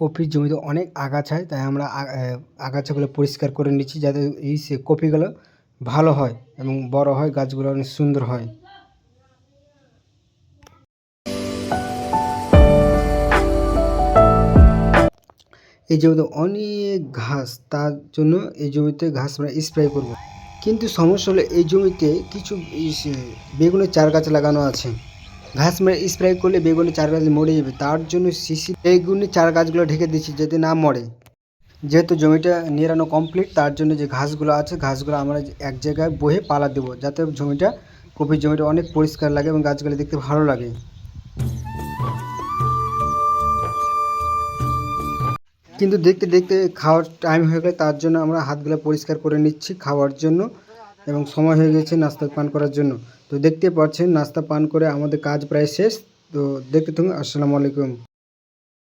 কপির জমিতে অনেক আগাছায় তাই আমরা আগাছাগুলো পরিষ্কার করে নিচ্ছি যাতে এই সে কপিগুলো ভালো হয় এবং বড় হয়, গাছগুলো অনেক সুন্দর হয়। এই জমিতে অনেক ঘাস, তার জন্য এই জমিতে ঘাস আমরা স্প্রে করব। কিন্তু সমস্যা হলো এই জমিতে কিছু বেগুনের চার গাছ লাগানো আছে। ঘাস মেরে স্প্রে করলে বেগুনের চার গাছ মরে যাবে। তার জন্য সিসি বেগুনের চার গাছগুলো ঢেকে দিচ্ছি যাতে না মরে। যেহেতু জমিটা নিড়ানো কমপ্লিট তার জন্য যে ঘাসগুলো আছে, ঘাসগুলো আমরা এক জায়গায় বহে পালা দেবো যাতে জমিটা, কপির জমিটা অনেক পরিষ্কার লাগে এবং গাছগুলো দেখতে ভালো লাগে। কিন্তু দেখতে দেখতে খাওয়ার টাইম হয়ে গেলে তার জন্য আমরা হাতগুলো পরিষ্কার করে নিচ্ছি খাওয়ার জন্য। এবং সময় হয়ে গেছে নাস্তা পান করার জন্য। তো দেখতে পাচ্ছেন, নাস্তা পান করে আমাদের কাজ প্রায় শেষ। তো দেখতে থাকুন, আসসালামু আলাইকুম।